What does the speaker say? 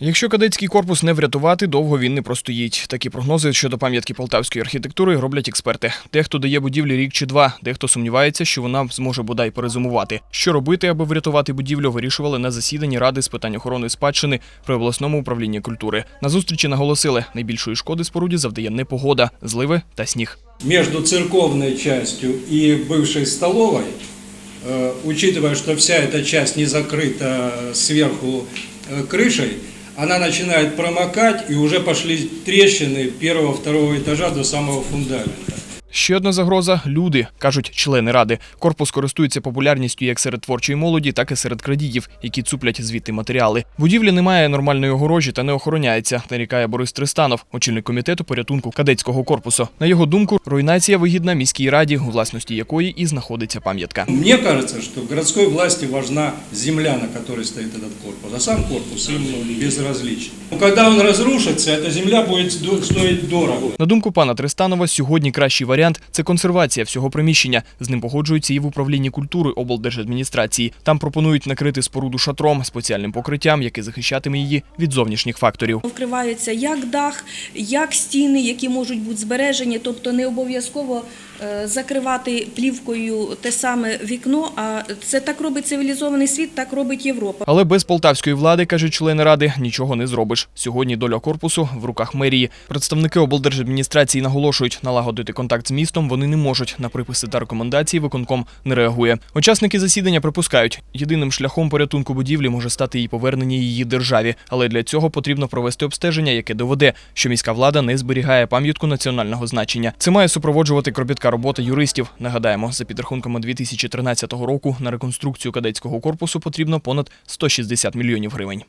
Якщо кадетський корпус не врятувати, довго він не простоїть. Такі прогнози щодо пам'ятки полтавської архітектури роблять експерти. Дехто дає будівлі рік чи два, дехто сумнівається, що вона зможе бодай перезимувати. Що робити, аби врятувати будівлю, вирішували на засіданні ради з питань охорони спадщини при обласному управлінні культури. На зустрічі наголосили, найбільшої шкоди споруді завдає непогода, зливи та сніг. между церковной частью и бывшей столовой, э, учитывая, что вся эта часть не закрыта сверху э, крышей, она начинает промокать и уже пошли трещины первого-второго этажа до самого фундамента. Ще одна загроза люди, кажуть члени ради. Корпус користується популярністю як серед творчої молоді, так і серед крадіїв, які цуплять звідти матеріали. Будівлі немає нормальної огорожі та не охороняється, нарікає Борис Тристанов, очільник комітету порятунку кадетського корпусу. На його думку, руйнація вигідна міській раді, у власності якої і знаходиться пам'ятка. Мне кажется, что городской власти важна земля, на которой стоит этот корпус, а сам корпус им безразличен. Но Когда он разрушится, эта земля будет сто- стоить дорого. На думку пана Тристанова, сьогодні кращий варіант це консервація всього приміщення. З ним погоджуються і в управлінні культури облдержадміністрації. Там пропонують накрити споруду шатром, спеціальним покриттям, яке захищатиме її від зовнішніх факторів. Вкривається як дах, як стіни, які можуть бути збережені, тобто не обов'язково е, закривати плівкою те саме вікно. А це так робить цивілізований світ, так робить Європа. Але без полтавської влади, кажуть члени ради, нічого не зробиш. Сьогодні доля корпусу в руках мерії. Представники облдержадміністрації наголошують, налагодити контакт з містом вони не можуть. На приписи та рекомендації виконком не реагує. Учасники засідання припускають, єдиним шляхом порятунку будівлі може стати її повернення її державі. Але для цього потрібно провести обстеження, яке доведе, що міська влада не зберігає пам'ятку національного значення. Це має супроводжувати кропітка робота юристів. Нагадаємо, за підрахунками 2013 року на реконструкцію кадетського корпусу потрібно понад 160 мільйонів гривень.